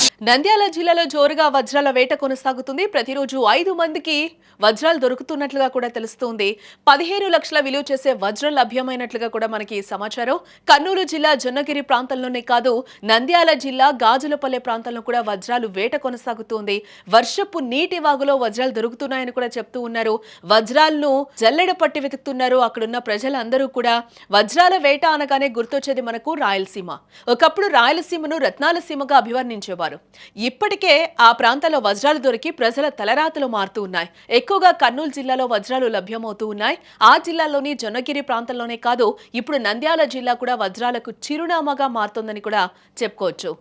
much. Nandyal జిల్లాలో జోరుగా వజ్రాల వేట కొనసాగుతుంది. ప్రతిరోజు ఐదు మందికి వజ్రాలు దొరుకుతున్నట్లుగా కూడా తెలుస్తోంది. పదిహేను లక్షల విలువ చేసే వజ్రం లభ్యమైనట్లుగా కూడా మనకి సమాచారం. కర్నూలు జిల్లా జొన్నగిరి ప్రాంతంలోనే కాదు నంద్యాల జిల్లా గాజులపల్లె ప్రాంతంలో కూడా వజ్రాలు వేట కొనసాగుతోంది. వర్షపు నీటి వాగులో వజ్రాలు దొరుకుతున్నాయని కూడా చెప్తూ ఉన్నారు. వజ్రాలను జల్లెడ పట్టి వెతుకుతున్నారు. అక్కడున్న ప్రజలందరూ కూడా వజ్రాల వేట అనగానే గుర్తొచ్చేది మనకు రాయలసీమ. ఒకప్పుడు రాయలసీమను రత్నాల సీమగా అభివర్ణించేవారు. ఇప్పటికే ఆ ప్రాంతాల్లో వజ్రాలు దొరికి ప్రజల తలరాతలు మారుతూ ఉన్నాయి. ఎక్కువగా కర్నూలు జిల్లాలో వజ్రాలు లభ్యమవుతూ ఉన్నాయి. ఆ జిల్లాలోని జొన్నగిరి ప్రాంతంలోనే కాదు ఇప్పుడు నంద్యాల జిల్లా కూడా వజ్రాలకు చిరునామాగా మారుతోందని కూడా చెప్పుకోవచ్చు.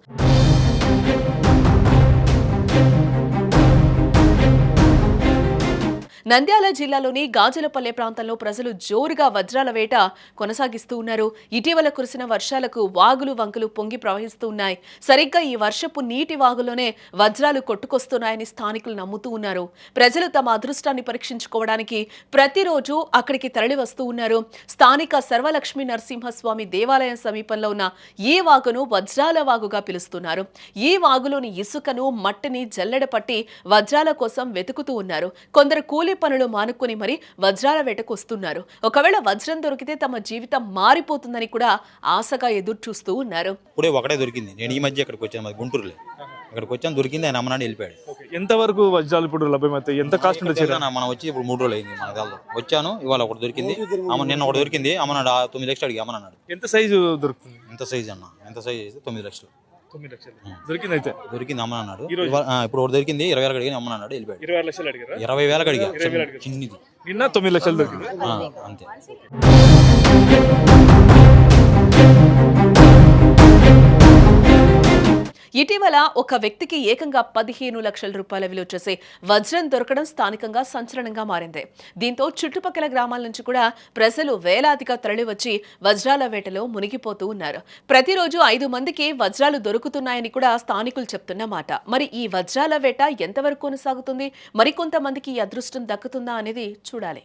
నంద్యాల జిల్లాలోని గాజులపల్లె ప్రాంతంలో ప్రజలు జోరుగా వజ్రాల వేట కొనసాగిస్తూ ఉన్నారు. ఇటీవల కురిసిన వర్షాలకు వాగులు వంకలు పొంగి ప్రవహిస్తూ ఉన్నాయి. సరిగ్గా ఈ వర్షపు నీటి వాగులోనే వజ్రాలు కొట్టుకొస్తున్నాయని స్థానికులు నమ్ముతూ ఉన్నారు. ప్రజలు తమ అదృష్టాన్ని పరీక్షించుకోవడానికి ప్రతిరోజు అక్కడికి తరలి వస్తూ ఉన్నారు. స్థానిక సర్వలక్ష్మీ నరసింహస్వామి దేవాలయం సమీపంలో ఉన్న ఈ వాగును వజ్రాల వాగుగా పిలుస్తున్నారు. ఈ వాగులోని ఇసుకను మట్టిని జల్లెడ పట్టి వజ్రాల కోసం వెతుకుతూ ఉన్నారు. కొందరు కూలి పనులు మానుకొని మరి వజ్రాల వేటకు వస్తున్నారు. ఒకవేళ వజ్రం దొరికితే తమ జీవితం మారిపోతుందని కూడా ఆశగా ఎదురు చూస్తూ ఉన్నారు. ఇప్పుడే ఒకటే దొరికింది. నేను ఈ మధ్య ఇక్కడికి వచ్చాను గుంటూరులో. ఇక్కడికి వచ్చాను దొరికింది ఆయన అమ్మనాడు వెళ్ళిపోయాడు. ఓకే. ఎంతవరకు వజ్రాలు ఇప్పుడు లభ్యమవుతాయి? ఎంత కాస్ట్ మనం వచ్చి ఇప్పుడు మూడు రోజులు అయింది మన దగ్గర వచ్చాను ఇవాళ ఒకటి దొరికింది. అమ్మ నిన్న ఒకటి దొరికింది అమ్మనాడు ఆ తొమ్మిది లక్షలు అడిగి అమ్మన్నాడు ఎంత సైజు దొరుకుతుంది? ఎంత సైజ్ అన్న ఎంత సైజ్ అయితే తొమ్మిది లక్షలు. తొమ్మిది లక్షలు. దొరికింది అయితే ఇప్పుడు ఒకటి దొరికింది ఇరవై వేలకు అడిగి అమ్మన్నాడు వెళ్ళిపోయాడు. ఇరవై లక్షలు అడిగారా? ఇరవై వేలకు అడిగా. చిన్నది. నిన్న తొమ్మిది లక్షలు దొరికింది. అంతే. ఇటీవల ఒక వ్యక్తికి ఏకంగా పదిహేను లక్షల రూపాయల విలువ చేసే వజ్రం దొరకడం స్థానికంగా సంచలనంగా మారింది. దీంతో చుట్టుపక్కల గ్రామాల నుంచి కూడా ప్రజలు వేలాదిగా తరలివచ్చి వజ్రాల వేటలో మునిగిపోతూ ఉన్నారు. ప్రతిరోజు ఐదు మందికి వజ్రాలు దొరుకుతున్నాయని కూడా స్థానికులు చెప్తున్న మాట. మరి ఈ వజ్రాల వేట ఎంతవరకు కొనసాగుతుంది? మరికొంతమందికి ఈ అదృష్టం దక్కుతుందా అనేది చూడాలి.